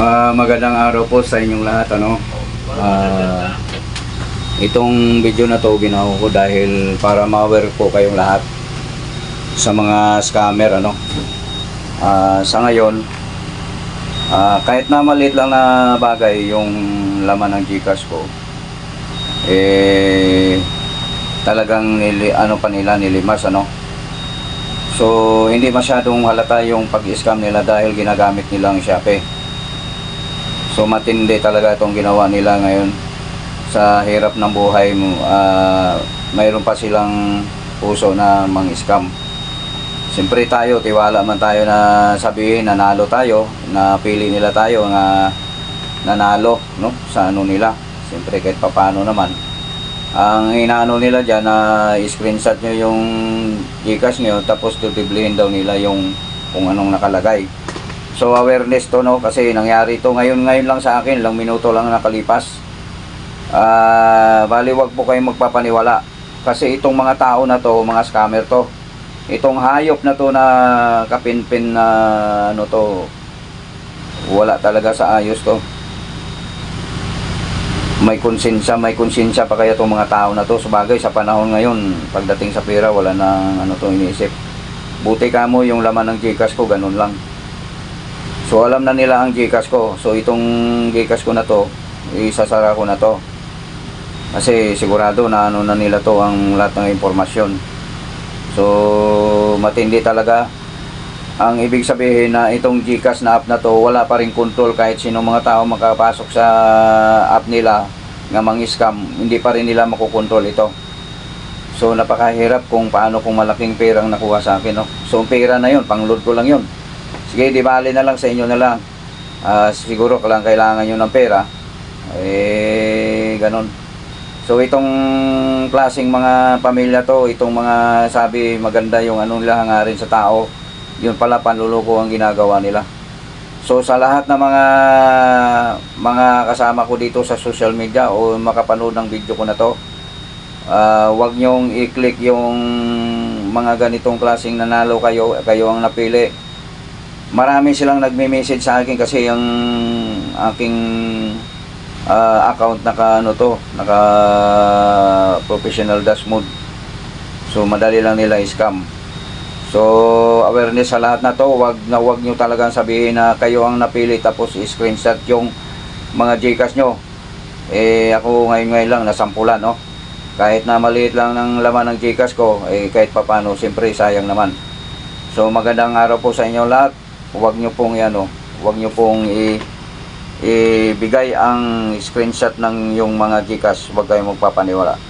Ah, magandang araw po sa inyong lahat ano. Ah, itong video na to ginawa ko dahil para ma-aware po kayong lahat sa mga scammer ano. Ah, sa ngayon ah, kahit na maliit lang na bagay yung laman ng GCash ko eh talagang nili, ano pa nila nilimas ano. So hindi masyadong halata yung pag-scam nila dahil ginagamit nilang Shopee. So matindi talaga itong ginawa nila ngayon sa hirap ng buhay mo. ah, mayroon pa silang puso na mang-scam. Siyempre tayo, tiwala man tayo na sabihin nanalo tayo, na pili nila tayo nga nanalo no sa ano nila. Siyempre kahit papano naman. Ang inaano nila dyan na screenshot nyo yung Gcash nyo tapos tutublihin daw nila yung kung anong nakalagay. So awareness to no kasi nangyari to ngayon ngayon lang sa akin, lang minuto lang nakalipas. Ah, bali wag po kayong magpapaniwala kasi itong mga tao na to, mga scammer to. Itong hayop na to na kapinpin na ano to wala talaga sa ayos to. May konsensya, may konsensya pa kaya itong mga tao na to. Sabagay sa panahon ngayon, pagdating sa pera, wala nang ano to iniisip. Buti ka mo yung laman ng Gcash ko, ganun lang. So alam na nila ang Gcash ko. So itong Gcash ko na to, isasara ko na to. Kasi sigurado na ano na nila to ang lahat ng impormasyon. So matindi talaga. Ang ibig sabihin na itong Gcash na app na to, wala pa rin control kahit sino mga tao makapasok sa app nila nga mang scam, hindi pa rin nila makokontrol ito. So napakahirap kung paano kung malaking perang nakuha sa akin. No? So pera na yun, pangload ko lang yun. Sige, di bali na lang sa inyo na lang. Ah, siguro kailangan kailangan nyo ng pera. Eh, ganon. So itong klaseng mga pamilya to, itong mga sabi maganda yung ano nila hangarin sa tao, yun pala panluloko ang ginagawa nila. So sa lahat ng mga mga kasama ko dito sa social media o makapanood ng video ko na to, ah, wag nyong i-click yung mga ganitong klaseng nanalo kayo, kayo ang napili. Marami silang nagme-message sa akin kasi yung aking ah, account naka ano to, naka professional dash mode. So madali lang nila i-scam. So awareness sa lahat na to, wag na wag nyo talagang sabihin na kayo ang napili tapos i-screenshot yung mga Gcash nyo. Eh ako ngayon ngayon lang nasampulan no. Kahit na maliit lang ng laman ng Gcash ko, eh kahit papano, siyempre sayang naman. So magandang araw po sa inyo lahat. Huwag nyo pong ano, huwag nyo pong i ibigay ang screenshot ng yung mga Gcash, huwag kayong magpapaniwala.